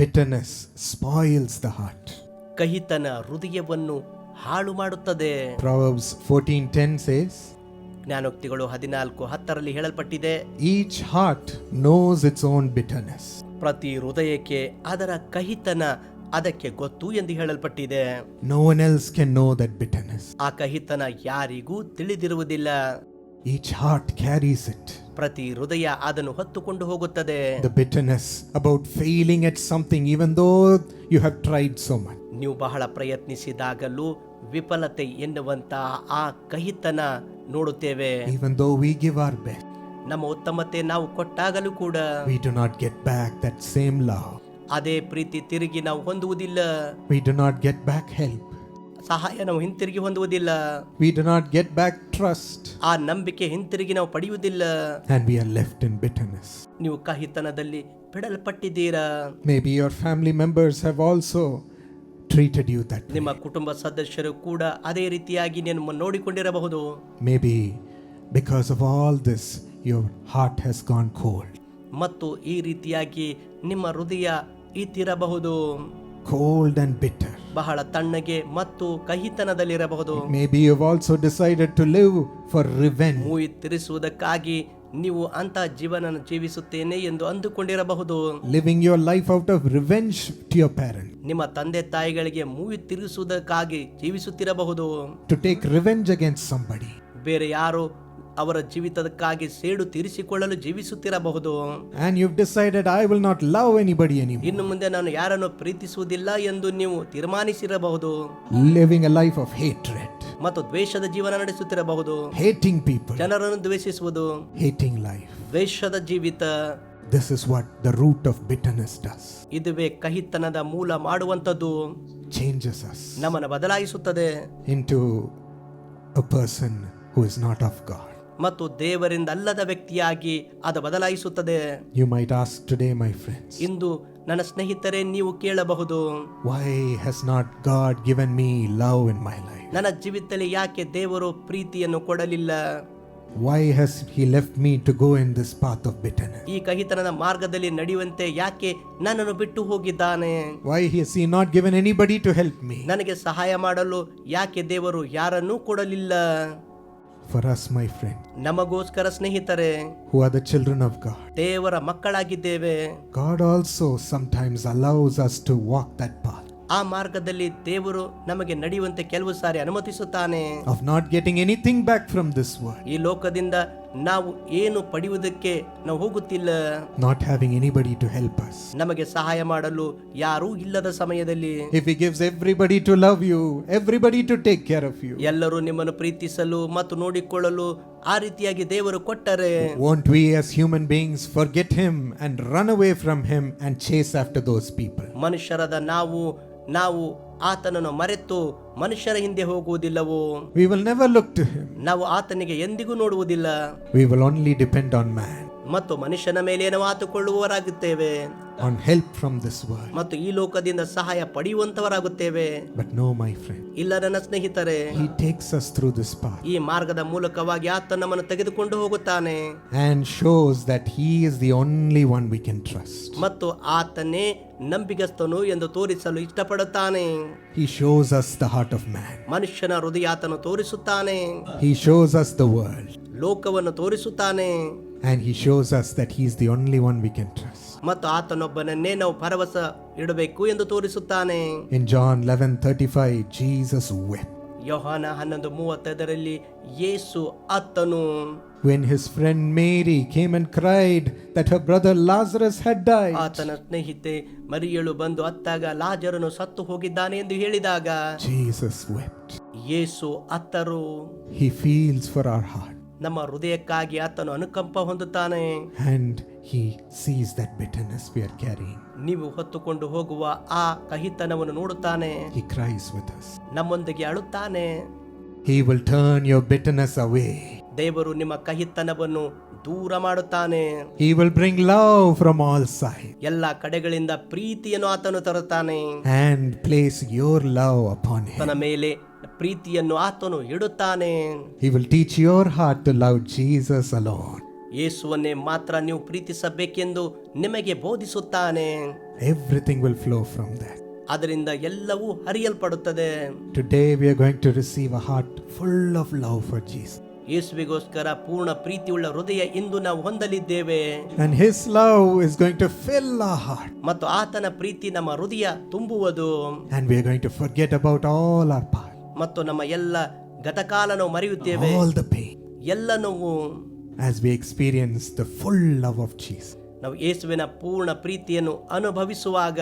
Bitterness spoils the heart ಕಹಿತನ ಹೃದಯವನ್ನು ಹಾಳು ಮಾಡುತ್ತದೆ. ಪ್ರೊವರ್ಬ್ಸ್ ಫೋರ್ಟೀನ್ ಟೆನ್ ಸೇಸ್ ಜ್ಞಾನೋಕ್ತಿಗಳು ಹದಿನಾಲ್ಕು ಹತ್ತರಲ್ಲಿ ಹೇಳಲ್ಪಟ್ಟಿದೆ. Each heart knows its own bitterness ಪ್ರತಿ ಹೃದಯಕ್ಕೆ ಅದರ ಕಹಿತನ ಅದಕ್ಕೆ ಗೊತ್ತು ಎಂದು ಹೇಳಲ್ಪಟ್ಟಿದೆ. No one else can know that bitterness ಆ ಕಹಿತನ ಯಾರಿಗೂ ತಿಳಿದಿರುವುದಿಲ್ಲ. Each heart carries it. ಪ್ರತಿ ಹೃದಯ ಅದನ್ನು ಹೊತ್ತುಕೊಂಡು ಹೋಗುತ್ತದೆ The bitterness about failing at something, even though you have tried so much. ನೀವು ಬಹಳ ಪ್ರಯತ್ನಿಸಿದಾಗಲೂ ವಿಫಲತೆ ಎನ್ನುವಂತ ಆ ಕಹಿತನ ನೋಡುತ್ತೇವೆ Even though we give our best, ನಮ್ಮ ಉತ್ತಮತೆ ನಾವು ಕೊಟ್ಟಾಗಲೂ ಕೂಡ we do not get back that same love. ಅದೇ ಪ್ರೀತಿ ತಿರುಗಿ ನಾವು ಹೊಂದುವುದಿಲ್ಲ We do not get back help. ಸಹಾಯ ನಾವು ಹಿಂತಿರುಗಿ ಹೊಂದುವುದಿಲ್ಲ We do not get back trust. ಆ ನಂಬಿಕೆ ಹಿಂತಿರುಗಿ ನಾವು ಪಡೆಯುವುದಿಲ್ಲ And we are left in bitterness. ನೀವು ಕಹಿತನದಲ್ಲಿ ಬಿಡಲ್ಪಟ್ಟಿದ್ದೀರಾ Maybe your family members have also treated you that way. ನಿಮ್ಮ ಕುಟುಂಬ ಸದಸ್ಯರು ಕೂಡ ಅದೇ ರೀತಿಯಾಗಿ ನೀವು ನೋಡಿಕೊಂಡಿರಬಹುದು Maybe because of all this, your heart has gone cold. ಮತ್ತು ಈ ರೀತಿಯಾಗಿ ನಿಮ್ಮ ಹೃದಯ ಇತ್ತಿರಬಹುದು Cold and bitter. ಬಹಳ ತಣ್ಣಗೆ ಮತ್ತು ಕಹಿತನದಲ್ಲಿರಬಹುದು. Maybe you also decided to live for revenge movie ತಿರಿಸುವುದಕ್ಕಾಗಿ ನೀವು ಅಂತ ಜೀವನ ಜೀವಿಸುತ್ತೇನೆ ಎಂದು ಅಂದುಕೊಂಡಿರಬಹುದು. Living your life out of revenge to your parent ನಿಮ್ಮ ತಂದೆ ತಾಯಿಗಳಿಗೆ ಮೂವಿ ತಿರುಸುವುದಕ್ಕಾಗಿ ಜೀವಿಸುತ್ತಿರಬಹುದು. To take revenge against somebody ಬೇರೆ ಯಾರು ಅವರ ಜೀವಿತಕ್ಕಾಗಿ ಸೇಡು ತೀರಿಸಿಕೊಳ್ಳಲು ಜೀವಿಸುತ್ತಿರಬಹುದು And you've decided, I will not love anybody anymore. ಇನ್ನು ಮುಂದೆ ನಾನು ಯಾರನ್ನು ಪ್ರೀತಿಸುವುದಿಲ್ಲ ಎಂದು ನೀವು ತೀರ್ಮಾನಿಸಿರಬಹುದು Living a life of hatred. ಮತ್ತು ದ್ವೇಷದ ಜೀವನ ನಡೆಸುತ್ತಿರಬಹುದು Hating people. ಜನರನ್ನು ದ್ವೇಷಿಸುವುದು Hating life. ದ್ವೇಷದ ಜೀವಿತ This is what the root of bitterness does. ಇದುವೇ ಕಹಿತನದ ಮೂಲ ಮಾಡುವಂಥದ್ದು Changes us ನಮ್ಮನ್ನು ಬದಲಾಯಿಸುತ್ತದೆ into a person who is not of God. ಮತ್ತು ದೇವರಿಂದ ಅಲ್ಲದ ವ್ಯಕ್ತಿಯಾಗಿ ಅದು ಬದಲಾಯಿಸುತ್ತದೆ You might ask today, my friends, ಇಂದು ನನ್ನ ಸ್ನೇಹಿತರೆ ನೀವು ಕೇಳಬಹುದು why has not God given me love in my life? ನನ್ನ ಜೀವಿತದಲ್ಲಿ ಯಾಕೆ ದೇವರು ಪ್ರೀತಿಯನ್ನು ಕೊಡಲಿಲ್ಲ Why has He left me to go in this path of bitterness? ಈ ಕಹಿತನದ ಮಾರ್ಗದಲ್ಲಿ ನಡೆಯುವಂತೆ ಯಾಕೆ ನನ್ನನ್ನು ಬಿಟ್ಟು ಹೋಗಿದ್ದಾನೆ Why has He not given anybody to help me? ನನಗೆ ಸಹಾಯ ಮಾಡಲು ಯಾಕೆ ದೇವರು ಯಾರನ್ನೂ ಕೊಡಲಿಲ್ಲ For us, my friend, ನಮಗೋಸ್ಕರ ಸ್ನೇಹಿತರೆ who are the children of God, ದೇವರ ಮಕ್ಕಳಾಗಿದ್ದೇವೆ God also sometimes allows us to walk that path ಆ ಮಾರ್ಗದಲ್ಲಿ ದೇವರು ನಮಗೆ ನಡೆಯುವಂತೆ ಕೆಲವು ಸಾರಿ ಅನುಮತಿಸುತ್ತಾನೆ of not getting anything back from this world, ಈ ಲೋಕದಿಂದ ನಾವು ಏನು ಪಡೆಯುವುದಕ್ಕೆ ನಾವು ಹೋಗುತ್ತಿಲ್ಲ not having anybody to help us. ನಮಗೆ ಸಹಾಯ ಮಾಡಲು ಯಾರೂ ಇಲ್ಲದ ಸಮಯದಲ್ಲಿ If He gives everybody to love you, everybody to take care of you, ಎಲ್ಲರೂ ನಿಮ್ಮನ್ನು ಪ್ರೀತಿಸಲು ಮತ್ತು ನೋಡಿಕೊಳ್ಳಲು ಆ ರೀತಿಯಾಗಿ ದೇವರು ಕೊಟ್ಟರೆ won't we as human beings forget Him and run away from Him and chase after those people? ಮನುಷ್ಯರಾದ ನಾವು ನಾವು ಆತನನ್ನು ಮರೆತು ಮನುಷ್ಯರ ಹಿಂದೆ ಹೋಗುವುದಿಲ್ಲವೋ? We will never look to Him. ನಾವು ಆತನಿಗೆ ಎಂದಿಗೂ ನೋಡುವುದಿಲ್ಲ. We will only depend on man, ಮತ್ತು ಮನುಷ್ಯನ ಮೇಲೆ ನಾವು ಆತುಕೊಳ್ಳುವವರಾಗುತ್ತೇವೆ. on help from this world. ಮತ್ತು ಈ ಲೋಕದಿಂದ ಸಹಾಯ ಪಡೆಯುವಂತವರಾಗುತ್ತೇವೆ But no, my friend, ಇಲ್ಲ ನನ್ನ ಸ್ನೇಹಿತರೆ He takes us through this path ಈ ಮಾರ್ಗದ ಮೂಲಕವಾಗಿ ಆತ ನಮ್ಮನ್ನು ತೆಗೆದುಕೊಂಡು ಹೋಗುತ್ತಾನೆ and shows that He is the only one we can trust. ಮತ್ತು ಆತನೇ ನಂಬಿಗಸ್ತನು ಎಂದು ತೋರಿಸಲು ಇಷ್ಟಪಡುತ್ತಾನೆ He shows us the heart of man, ಮನುಷ್ಯನ ಹೃದಯ ಆತನು ತೋರಿಸುತ್ತಾನೆ He shows us the world, ಲೋಕವನ್ನು ತೋರಿಸುತ್ತಾನೆ and He shows us that He is the only one we can trust. ಮತ್ತು ಆತನೊಬ್ಬನನ್ನೇ ನಾವು ಭರವಸ ಇಡಬೇಕು ಎಂದು ತೋರಿಸುತ್ತಾನೆ In John 11:35, Jesus wept ಯೋಹಾನ ಹನ್ನೊಂದು ಮೂವತ್ತೈದರಲ್ಲಿ ಯೇಸು ಅತ್ತನು when his friend Mary came and cried that her brother Lazarus had died. ಆತನ ಸ್ನೇಹಿತೆ ಮರಿಯಳು ಬಂದು ಅತ್ತಾಗ ಲಾಜರನು ಸತ್ತು ಹೋಗಿದ್ದಾನೆ ಎಂದು ಹೇಳಿದಾಗ Jesus wept. Yesu ಅತ್ತರು He feels for our heart ನಮ್ಮ ಹೃದಯಕ್ಕಾಗಿ ಆತನು ಅನುಕಂಪ ಹೊಂದುತ್ತಾನೆ and he sees that bitterness we are carrying. ನೀವು ಹೊತ್ತುಕೊಂಡು ಹೋಗುವ ಆ ಕಹಿತನವನ್ನು ನೋಡುತ್ತಾನೆ He cries with us. ನಮ್ಮೊಂದಿಗೆ ಅಳುತ್ತಾನೆ He will turn your bitterness away. ದೇವರು ನಿಮ್ಮ ಕಹಿತನವನ್ನು ದೂರ ಮಾಡುತ್ತಾನೆ He will bring love from all sides ಎಲ್ಲ ಕಡೆಗಳಿಂದ ಪ್ರೀತಿಯನ್ನು ಆತನು ತರುತ್ತಾನೆ and place your love upon him. ತನ್ನ ಮೇಲೆ ಪ್ರೀತಿಯನ್ನು ಆತನು ಇಡುತ್ತಾನೆ He will teach your heart to love Jesus alone. ಯೇಸುವನ್ನೇ ಮಾತ್ರ ನೀವು ಪ್ರೀತಿಸಬೇಕೆಂದು ನಿಮಗೆ ಬೋಧಿಸುತ್ತಾನೆ Everything will flow from that. ಅದರಿಂದ ಎಲ್ಲವೂ ಹರಿಯಲ್ಪಡುತ್ತದೆ Today we are going to receive a heart full of love for Jesus. ಯೇಸುವಿಗೋಸ್ಕರ ಪೂರ್ಣ ಪ್ರೀತಿಯುಳ್ಳ ಹೃದಯ ಇಂದು ನಾವು ಹೊಂದಲಿದ್ದೇವೆ And His love is going to fill our heart. ಮತ್ತು ಆತನ ಪ್ರೀತಿ ನಮ್ಮ ಹೃದಯ ತುಂಬುವುದು And we are going to forget about all our past, ಮತ್ತು ನಮ್ಮ ಎಲ್ಲ ಗತಕಾಲ ನಾವು ಮರೆಯುತ್ತೇವೆ all the pain, ಎಲ್ಲ ನೋವು as we experience the full love of Jesus. ನಾವು ಯೇಸುವಿನ ಪೂರ್ಣ ಪ್ರೀತಿಯನ್ನು ಅನುಭವಿಸುವಾಗ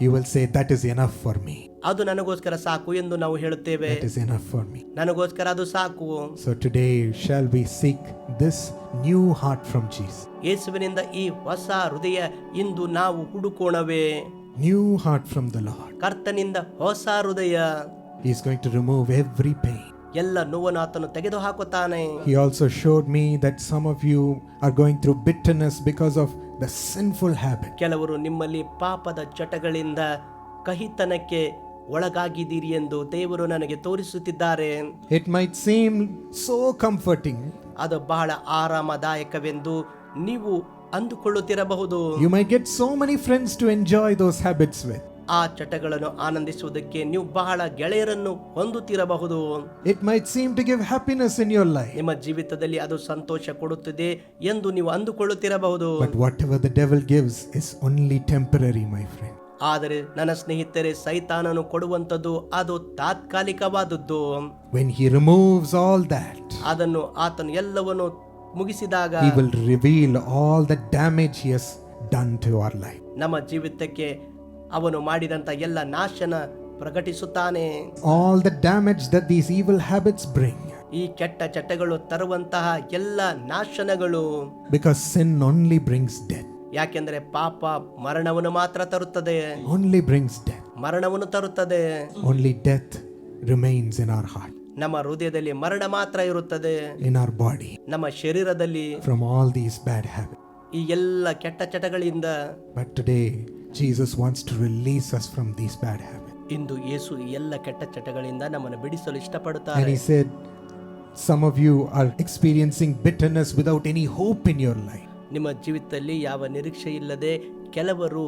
You will say, That is enough for me. ಅದು ನನಗೋಸ್ಕರ ಸಾಕು ಎಂದು ನಾವು ಹೇಳುತ್ತೇವೆ That is enough for me. ನನಗೋಸ್ಕರ ಅದು ಸಾಕು So today, shall we seek this new heart from Jesus? ಯೇಸುವಿನಿಂದ ಈ ಹೊಸ ಹೃದಯ ಇಂದು ನಾವು ಹುಡುಕೋಣವೇ New heart from the Lord. ಕರ್ತನಿಂದ ಹೊಸ ಹೃದಯ He is going to remove every pain. ಎಲ್ಲ ನೋವನ್ನು ಆತನು ತೆಗೆದು ಹಾಕುತ್ತಾನೆ He also showed me that some of you are going through bitterness because of the sinful habit. ಕೆಲವರು ನಿಮ್ಮಲ್ಲಿ ಪಾಪದ ಚಟಗಳಿಂದ ಕಹಿತನಕ್ಕೆ ಒಳಗಾಗಿದ್ದೀರಿ ಎಂದು ದೇವರು ನನಗೆ ತೋರಿಸುತ್ತಿದ್ದಾರೆ It might seem so comforting. ಅದು ಬಹಳ ಆರಾಮದಾಯಕವೆಂದು ನೀವು ಅಂದುಕೊಳ್ಳುತ್ತಿರಬಹುದು You might get so many friends to enjoy those habits with. ಆ ಚಟಗಳನ್ನು ಆನಂದಿಸುವುದಕ್ಕೆ ನೀವು ಬಹಳ ಗೆಳೆಯರನ್ನು ಹೊಂದುತ್ತಿರಬಹುದು. It might seem to give happiness in your life ನಿಮ್ಮ ಜೀವಿತದಲ್ಲಿ ಅದು ಸಂತೋಷ ಕೊಡುತ್ತಿದೆ ಎಂದು ನೀವು ಅಂದುಕೊಳ್ಳುತ್ತಿರಬಹುದು. But whatever the devil gives is only temporary my friend ಆದರೆ ನನ್ನ ಸ್ನೇಹಿತರೆ ಸೈತಾನನು ಕೊಡುವಂಥದ್ದು ಅದು ತಾತ್ಕಾಲಿಕವಾದದ್ದು. When he removes all that ಅದನ್ನು ಆತನು ಎಲ್ಲವನ್ನು ಮುಗಿಸಿದಾಗ will reveal all the damage he done to our life ನಮ್ಮ ಜೀವಿತಕ್ಕೆ ಅವನು ಮಾಡಿದಂತ ಎಲ್ಲ ನಾಶನ ಪ್ರಕಟಿಸುತ್ತಾನೆ. All the damage that these evil habits bring ಈ ಕೆಟ್ಟ ಚಟಗಳು ತರುವಂತಹ ಎಲ್ಲ ನಾಶನಗಳು. Because sin only brings death ಯಾಕೆಂದರೆ ಪಾಪ ಮರಣವನ್ನು ಮಾತ್ರ ತರುತ್ತದೆ. ಓನ್ಲಿ ಬ್ರಿಂಗ್ಸ್ ಡೆತ್ ಮರಣವನ್ನು ತರುತ್ತದೆ. Only death remains in our heart ನಮ್ಮ ಹೃದಯದಲ್ಲಿ ಮರಣ ಮಾತ್ರ ಇರುತ್ತದೆ. ಇನ್ our ಬಾಡಿ ನಮ್ಮ ಶರೀರದಲ್ಲಿ. From all these bad habit ಈ ಎಲ್ಲ ಕೆಟ್ಟ ಚಟಗಳಿಂದ. But today, Jesus wants to release us from these bad habits. ಇಂದು ಯೇಸು ಈ ಎಲ್ಲ ಕೆಟ್ಟ ಚಟಗಳಿಂದ ನಮ್ಮನ್ನು ಬಿಡಿಸಲು And ಇಷ್ಟಪಡುತ್ತಾರೆ He said, Some of you are experiencing bitterness without any hope in your life. ನಿಮ್ಮ ಜೀವಿತದಲ್ಲಿ ಯಾವ ನಿರೀಕ್ಷೆ ಇಲ್ಲದೆ ಕೆಲವರು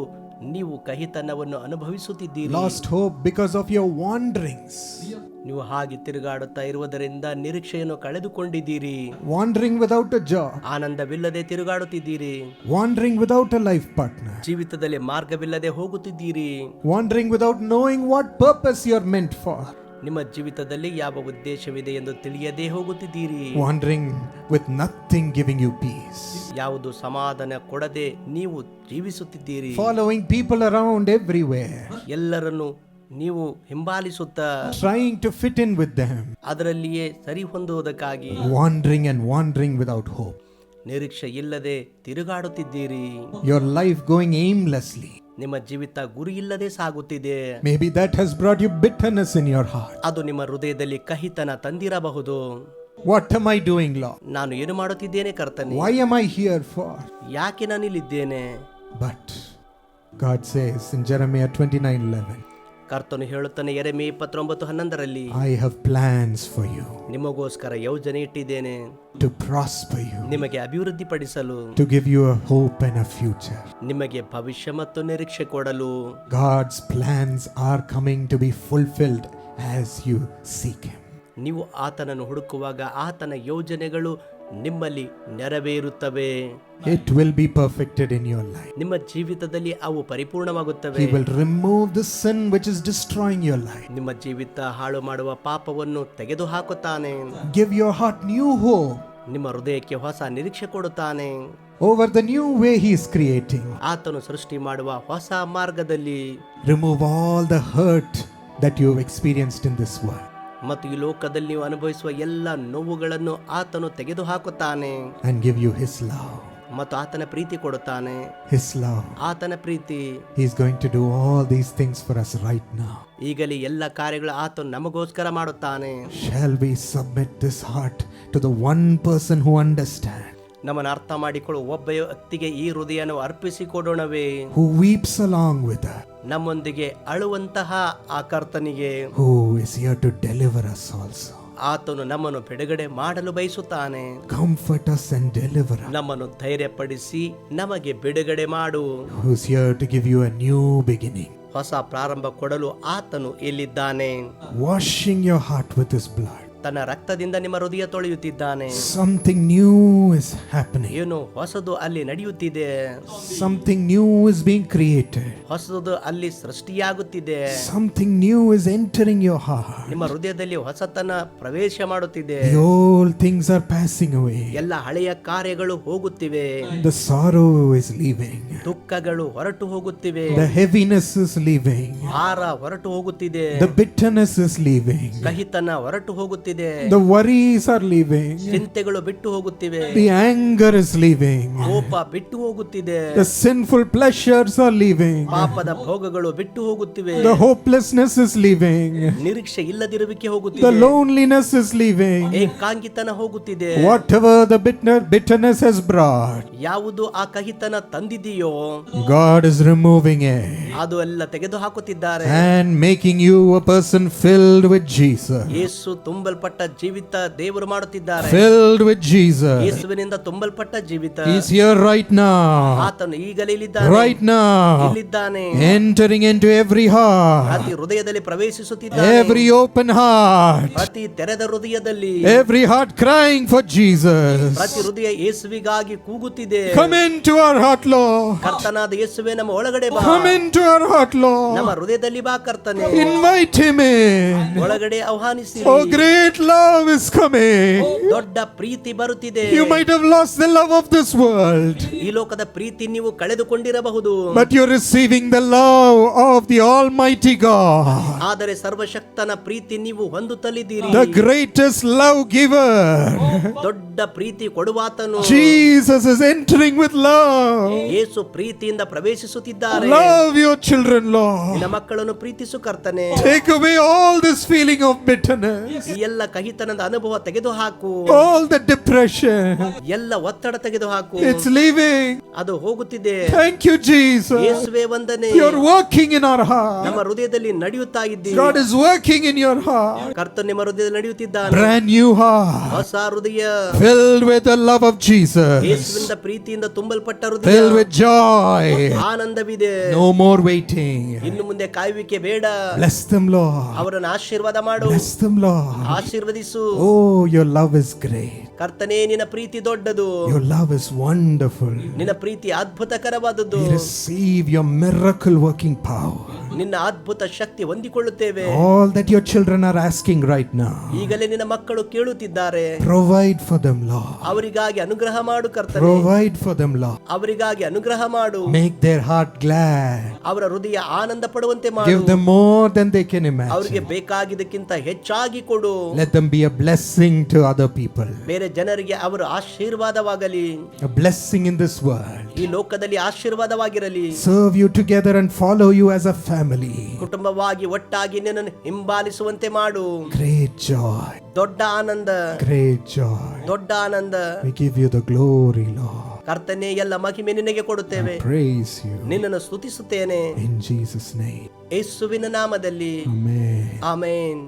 ನೀವು ಕಹಿತನವನ್ನು ಅನುಭವಿಸುತ್ತಿದ್ದೀರಿ. Lost hope because of your wanderings ನೀವು ಹಾಗೆ ತಿರುಗಾಡುತ್ತಾ ಇರುವುದರಿಂದ ನಿರೀಕ್ಷೆಯನ್ನು ಕಳೆದುಕೊಂಡಿದ್ದೀರಿ. ವಾಂಡರಿಂಗ್ ವಿಥೌಟ್ ಅ ಜಾಬ್ ಆನಂದವಿಲ್ಲದೆ ತಿರುಗಾಡುತ್ತಿದ್ದೀರಿ. Wandering without a life partner ಜೀವಿತದಲ್ಲಿ ಮಾರ್ಗವಿಲ್ಲದೆ ಹೋಗುತ್ತಿದ್ದೀರಿ. Wandering without knowing what purpose you're meant for ನಿಮ್ಮ ಜೀವಿತದಲ್ಲಿ ಯಾವ ಉದ್ದೇಶವಿದೆ ಎಂದು ತಿಳಿಯದೇ ಹೋಗುತ್ತಿದ್ದೀರಿ. Wandering with nothing giving you peace ಯಾವುದು ಸಮಾಧಾನ ಕೊಡದೆ ನೀವು ಜೀವಿಸುತ್ತಿದ್ದೀರಿ. Following people around every way ಎಲ್ಲರನ್ನು ನೀವು ಹಿಂಬಾಲಿಸುತ್ತ. Trying to fit in with them ಅದರಲ್ಲಿಯೇ ಸರಿ ಹೊಂದುವುದಕ್ಕಾಗಿ wandering and wandering without hope ನಿರೀಕ್ಷೆ ಇಲ್ಲದೆ ತಿರುಗಾಡುತ್ತಿದ್ದೀರಿ. ಯುವರ್ ಲೈಫ್ ಗೋಯಿಂಗ್ ಏಮ್ಲೆಸ್ಲಿ ನಿಮ್ಮ ಜೀವಿತ ಗುರಿ ಇಲ್ಲದೆ ಸಾಗುತ್ತಿದೆ. Maybe that has brought you bitterness in your heart ಅದು ನಿಮ್ಮ ಹೃದಯದಲ್ಲಿ ಕಹಿತನ ತಂದಿರಬಹುದು. What am i doing Lord ನಾನು ಏನು ಮಾಡುತ್ತಿದ್ದೇನೆ ಕರ್ತನೆ? Why am i here for ಯಾಕೆ ನಾನು ಇಲ್ಲಿ ಇದ್ದೇನೆ but God says in Jeremiah 29 ಕರ್ತನು ಹೇಳುತ್ತಾನೆ ಎರೆಮೆ ಇಪ್ಪತ್ತೊಂಬತ್ತು ಹನ್ನೊಂದರಲ್ಲಿ I have plans for you ನಿಮಗೋಸ್ಕರ ಯೋಜನೆ ಇಟ್ಟಿದ್ದೇನೆ. ಟು ಪ್ರಾಸ್ಪರ್ ಯು ನಿಮಗೆ ಅಭಿವೃದ್ಧಿ ಪಡಿಸಲು to give you a hope and a future ನಿಮಗೆ ಭವಿಷ್ಯ ಮತ್ತು ನಿರೀಕ್ಷೆ ಕೊಡಲು God's plans are coming to be fulfilled as you seek ನೀವು ಆತನನ್ನು ಹುಡುಕುವಾಗ ಆತನ ಯೋಜನೆಗಳು ನಿಮ್ಮಲ್ಲಿ ನೆರವೇರುತ್ತವೆ It will be perfected in your life. ನಿಮ್ಮ ಜೀವಿತದಲ್ಲಿ ಅವು ಪರಿಪೂರ್ಣವಾಗುತ್ತವೆ He will remove the sin which is destroying your life. ನಿಮ್ಮ ಜೀವಿತ ಹಾಳು ಮಾಡುವ ಪಾಪವನ್ನು ತೆಗೆದು ಹಾಕುತ್ತಾನೆ Give your heart new hope ನಿಮ್ಮ ಹೃದಯಕ್ಕೆ ಹೊಸ ನಿರೀಕ್ಷೆ ಕೊಡುತ್ತಾನೆ over the new way He is creating. ಆತನು ಸೃಷ್ಟಿ ಮಾಡುವ ಹೊಸ ಮಾರ್ಗದಲ್ಲಿ Remove all the hurt that you have experienced in this world ಮತ್ತು ಈ ಲೋಕದಲ್ಲಿ ನೀವು ಅನುಭವಿಸುವ ಎಲ್ಲ ನೋವುಗಳನ್ನು ಆತನು ತೆಗೆದು ಹಾಕುತ್ತಾನೆ and give you His love. ಮತ್ತು ಆತನ ಪ್ರೀತಿ ಕೊಡುತ್ತಾನೆ His love. ಆತನ ಪ್ರೀತಿ He's going to do all these things for us right now. ಈಗಲೇ ಎಲ್ಲ ಕಾರ್ಯಗಳು ಆತನು ನಮಗೋಸ್ಕರ ಮಾಡುತ್ತಾನೆ Shall we submit this heart to the one person who understands, ನಮ್ಮನ್ನು ಅರ್ಥ ಮಾಡಿಕೊಳ್ಳುವ ಒಬ್ಬ ವ್ಯಕ್ತಿಗೆ ಈ ಹೃದಯವನ್ನು ಅರ್ಪಿಸಿಕೊಡೋಣವೇ who weeps along with us, ನಮ್ಮೊಂದಿಗೆ ಅಳುವಂತಹ ಆ ಕರ್ತನಿಗೆ who is here to deliver us also? ಆತನು ನಮ್ಮನ್ನು ಬಿಡುಗಡೆ ಮಾಡಲು ಬಯಸುತ್ತಾನೆ Comfort us and deliver us. ನಮ್ಮನ್ನು ಧೈರ್ಯಪಡಿಸಿ ನಮಗೆ ಬಿಡುಗಡೆ ಮಾಡು Who's here to give you a new beginning? ಹೊಸ ಪ್ರಾರಂಭ ಕೊಡಲು ಆತನು ಇಲ್ಲಿದ್ದಾನೆ Washing your heart with His blood. ತನ್ನ ರಕ್ತದಿಂದ ನಿಮ್ಮ ಹೃದಯ ತೊಳೆಯುತ್ತಿದ್ದಾನೆ Something new is happening. ಏನು ಹೊಸದು ಅಲ್ಲಿ ನಡೆಯುತ್ತಿದೆ Something new is being created. ಹೊಸದು ಅಲ್ಲಿ ಸೃಷ್ಟಿಯಾಗುತ್ತಿದೆ Something new is entering your heart. ನಿಮ್ಮ ಹೃದಯದಲ್ಲಿ ಹೊಸತನ ಪ್ರವೇಶ ಮಾಡುತ್ತಿದೆ The things things are passing away. ಎಲ್ಲ ಹಳೆಯ ಕಾರ್ಯಗಳು ಹೋಗುತ್ತಿವೆ The sorrow is leaving. ದುಃಖಗಳು ಹೊರಟು ಹೋಗುತ್ತಿವೆ The heaviness is leaving. ಭಾರ ಹೊರಟು ಹೋಗುತ್ತಿದೆ The bitterness is leaving. ಕಹಿತನ ಹೊರಟು ಹೋಗುತ್ತಿದೆ The worries are leaving. ಚಿಂತೆಗಳು ಬಿಟ್ಟು ಹೋಗುತ್ತಿವೆ The anger is leaving. ಕೋಪ ಬಿಟ್ಟು ಹೋಗುತ್ತಿದೆ The sinful pleasures are leaving. ಪಾಪದ ಭೋಗಗಳು ಬಿಟ್ಟು ಹೋಗುತ್ತಿವೆ The hopelessness is leaving. ನಿರೀಕ್ಷೆ ಇಲ್ಲದಿರುವಿಕೆ The ಹೋಗುತ್ತಿದೆ loneliness is leaving. ಏಕಾಂಗಿತನ ಹೋಗುತ್ತಿದೆ Whatever the bitter, bitterness has brought, ಯಾವುದು ಆ ಕಹಿತನ ತಂದಿದೆಯೋ God is removing it ಅದು ಎಲ್ಲ ತೆಗೆದು ಹಾಕುತ್ತಿದ್ದಾರೆ and making you a person filled with Jesus. ಯೇಸು ತುಂಬಲ್ಪಟ್ಟ ಜೀವಿತ ದೇವರು ಮಾಡುತ್ತಿದ್ದಾರೆ Filled with Jesus. ಯೇಸುವಿನಿಂದ ತುಂಬಲ್ಪಟ್ಟ ಜೀವಿತ He's here right now. ಆತನು ಈಗಲೇ ಇಲ್ಲಿದ್ದಾನೆ Right now. ಇಲ್ಲಿದ್ದಾನೆ Entering into every heart. ಪ್ರತಿ ಹೃದಯದಲ್ಲಿ ಪ್ರವೇಶಿಸುತ್ತಿದ್ದಾನೆ Every open heart. ಪ್ರತಿ ತೆರೆದ ಹೃದಯದಲ್ಲಿ Every heart crying for Jesus. ಪ್ರತಿ ಹೃದಯ ಯೇಸುವಿಗಾಗಿ ಕೂಗುತ್ತಿದೆ Come into our heart, Lord. ಕರ್ತನಾದ ಯೇಸುವೆ ನಮ್ಮ ಒಳಗಡೆ ಬಾ Come into our heart, ನಮ್ಮ Lord. ಹೃದಯದಲ್ಲಿ ಬಾ ಕರ್ತನೆ Invite him in. ಒಳಗಡೆ ಆಹ್ವಾನಿಸಿ Oh, great love is coming. ದೊಡ್ಡ ಪ್ರೀತಿ ಬರುತ್ತಿದೆ You might have lost the love of this world, ಈ ಲೋಕದ ಪ್ರೀತಿ ನೀವು ಕಳೆದುಕೊಂಡಿರಬಹುದು but you're receiving the love of the Almighty God, ಆದರೆ ಸರ್ವಶಕ್ತನ ಪ್ರೀತಿ ನೀವು ಹೊಂದುತ್ತಲಿದ್ದೀರಿ the greatest love giver. ದೊಡ್ಡ ಪ್ರೀತಿ ಕೊಡುವಾತನು Jesus is entering with love. ಯೇಸು ಪ್ರೀತಿಯಿಂದ ಪ್ರವೇಶಿಸುತ್ತಿದ್ದಾರೆ Love your children, Lord. ನಿನ್ನ ಮಕ್ಕಳನ್ನು ಪ್ರೀತಿಸು ಕರ್ತನೆ Take away all this feeling of bitterness, ಈ ಎಲ್ಲ ಕಹಿತನದ ಅನುಭವ ತೆಗೆದುಹಾಕು all the depression. ಎಲ್ಲ ಒತ್ತಡ ತೆಗೆದುಹಾಕು It's leaving. ಅದು ಹೋಗುತ್ತಿದೆ Thank you, Jesus. ಯೇಸುವೆ ವಂದನೆ You're working in our heart. ನಮ್ಮ ಹೃದಯದಲ್ಲಿ ನಡೆಯುತ್ತಾ ಇದ್ದೀರಿ God is working in your heart. ಕರ್ತನ ನಿಮ್ಮ ಹೃದಯದಲ್ಲಿ ನಡೆಯುತ್ತಿದ್ದಾನೆ Brand new heart. ಹೊಸ ಹೃದಯ Filled with the love of Jesus. ಯೇಸುವಿನಿಂದ ಪ್ರೀತಿಯಿಂದ ತುಂಬಲ್ಪಟ್ಟ ಹೃದಯ Filled with joy. ಆನಂದವಿದೆ No more waiting. ಇನ್ನು ಮುಂದೆ ಕಾಯುವಿಕೆ ಬೇಡ Bless them, Lord. ಅವರನ್ನು ಆಶೀರ್ವಾದ ಮಾಡು Bless them, Lord. ಆಶೀರ್ವದಿಸು Oh, your love is great. ಕರ್ತನೇ ನಿನ್ನ ಪ್ರೀತಿ ದೊಡ್ಡದು Your love is wonderful. ನಿನ್ನ ಪ್ರೀತಿ ಅದ್ಭುತಕರವಾದದ್ದು We receive your miracle working power. ನಿನ್ನ ಅದ್ಭುತ ಶಕ್ತಿ ಹೊಂದಿಕೊಳ್ಳುತ್ತೇವೆ All that your children are asking right now. ಈಗಲೇ ನಿನ್ನ ಮಕ್ಕಳು ಕೇಳುತ್ತಿದ್ದಾರೆ Provide for them, Lord. ಅವರಿಗಾಗಿ ಅನುಗ್ರಹ ಮಾಡು ಕರ್ತನೆ Provide for them, Lord. ಅವರಿಗಾಗಿ ಅನುಗ್ರಹ ಮಾಡು Make their heart glad. ಅವರ ಹೃದಯ ಆನಂದ ಪಡುವಂತೆ ಮಾಡು Give them more than they can ಅವರಿಗೆ imagine. ಬೇಕಾಗಿದ್ದಕ್ಕಿಂತ ಹೆಚ್ಚಾಗಿ ಕೊಡು Let them be a blessing to other people. ಬೇರೆ ಜನರಿಗೆ ಅವರು ಆಶೀರ್ವಾದವಾಗಲಿ blessing blessing in this world. ಈ ಲೋಕದಲ್ಲಿ ಆಶೀರ್ವಾದವಾಗಿರಲಿ Serve you together and follow you as a family. ಕುಟುಂಬವಾಗಿ ಒಟ್ಟಾಗಿ ನಿನ್ನನ್ನು ಹಿಂಬಾಲಿಸುವಂತೆ ಮಾಡು Great joy. ದೊಡ್ಡ ಆನಂದ Great joy. ದೊಡ್ಡ ಆನಂದ We give you the glory, Lord. ಕರ್ತನೆ ಎಲ್ಲ ಮಹಿಮೆ ನಿನಗೆ ಕೊಡುತ್ತೇವೆ Praise you. ನಿನ್ನನ್ನು ಸ್ತುತಿಸುತ್ತೇನೆ In Jesus' name. ಯೇಸುವಿನ ನಾಮದಲ್ಲಿ Amen. ಆಮೇನ್